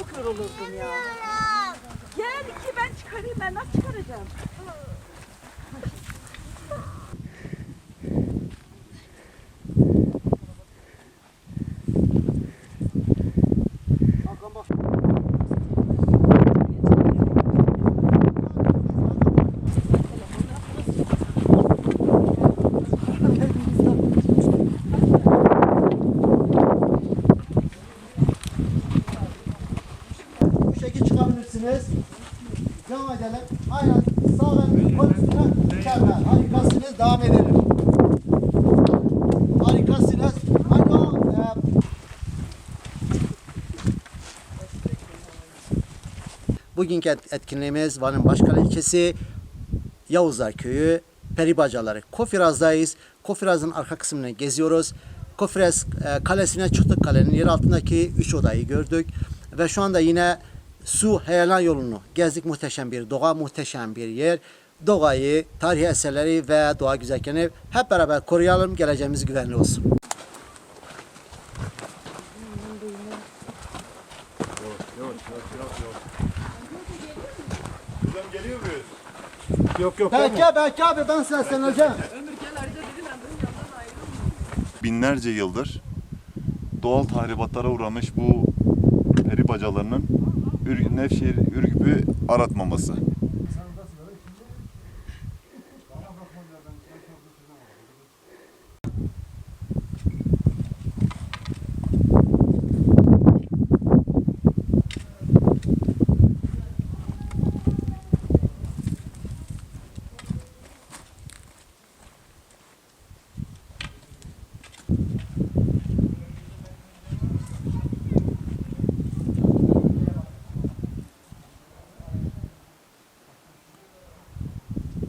çok yoruldum ya. Gel ki ben çıkarayım ben nasıl çıkaracağım? Şekilde çıkabilirsiniz. Devam edelim. Aynen sağ kol üstüne mükemmel. Harikasınız. Devam edelim. Harikasınız. Aynı o e, Bugünkü et- etkinliğimiz Van'ın Başkale ilçesi Yavuzlar Köyü Peribacaları. Kofiraz'dayız. Kofiraz'ın arka kısmını geziyoruz. Kofiraz e, kalesine çıktık. Kalenin yer altındaki üç odayı gördük. Ve şu anda yine su heyelan yolunu gezdik. Muhteşem bir doğa, muhteşem bir yer. Doğayı, tarihi eserleri ve doğa güzelliklerini hep beraber koruyalım. Geleceğimiz güvenli olsun. Yok yok. Belki, belki abi ben sesleneceğim. Binlerce yıldır doğal tahribatlara uğramış bu peri bacalarının Ür- Nevşehir Ürgüp'ü aratmaması.